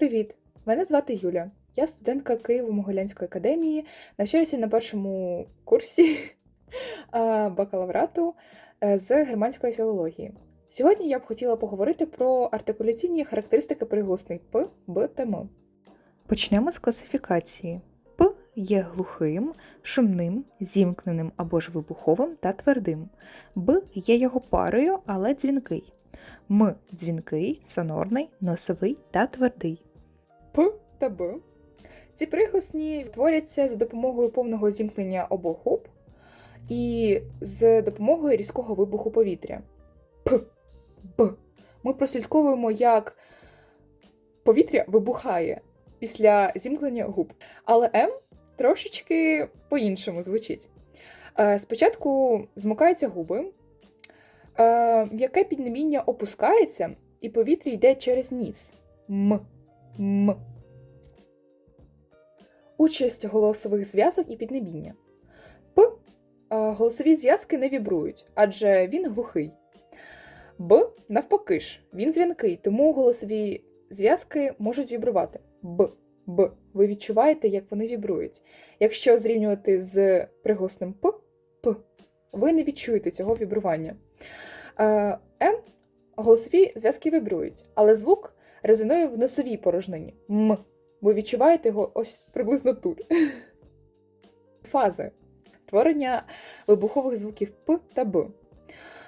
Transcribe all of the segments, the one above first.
Привіт! Мене звати Юля. Я студентка Києво-Могилянської академії, навчаюся на першому курсі бакалаврату е, з германської філології. Сьогодні я б хотіла поговорити про артикуляційні характеристики приголосних П, Б та М. Почнемо з класифікації. П є глухим, шумним, зімкненим або ж вибуховим та твердим. Б є його парою, але дзвінкий. М дзвінкий, сонорний, носовий та твердий. Та Б. Ці приголосні творяться за допомогою повного зімкнення обох губ і з допомогою різкого вибуху повітря. П, Б. Ми прослідковуємо, як повітря вибухає після зімкнення губ. Але М трошечки по-іншому звучить. Е, Спочатку змикаються губи, е, м'яке піднебіння опускається, і повітря йде через ніс. М. М. Участь голосових зв'язок і піднебіння. П. Голосові зв'язки не вібрують, адже він глухий. Б. Навпаки ж, він дзвінкий, тому голосові зв'язки можуть вібрувати. Б. Б. Ви відчуваєте, як вони вібрують. Якщо зрівнювати з приголосним П, П, ви не відчуєте цього вібрування. М. Голосові зв'язки вібрують, але звук резонує в носовій порожнині. М. Ви відчуваєте його ось приблизно тут. Фази творення вибухових звуків П та Б.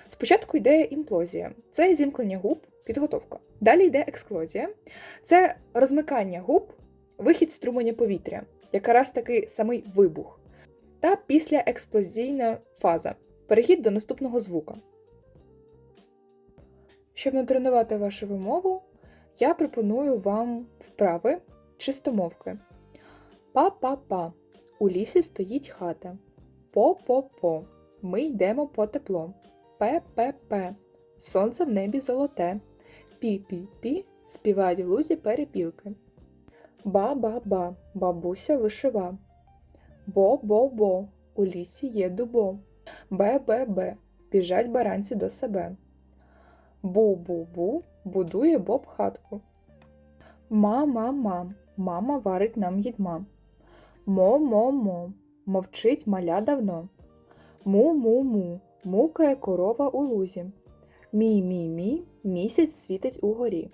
Спочатку йде імплозія, це зімкнення губ, підготовка. Далі йде ексклозія, це розмикання губ, вихід струменя повітря, якраз таки самий вибух. Та післяексплозійна фаза перехід до наступного звука. Щоб натренувати вашу вимову, я пропоную вам вправи чистомовки. Па-па-па. У лісі стоїть хата. По-по-по. Ми йдемо по тепло. Пе-пе-пе. Сонце в небі золоте. Пі-пі-пі. Співають в лузі перепілки. Ба-ба-ба. Бабуся вишива. Бо-бо-бо. У лісі є дубо. Бе-бе-бе. Біжать баранці до себе. Бу-бу-бу. Будує Боб хатку. Ма-ма-ма. Мама варить нам їдма. Мо-мо-мо. Мовчить маля давно. Му-му-му. Мукає корова у лузі. Мій-мі-мі, Місяць світить угорі.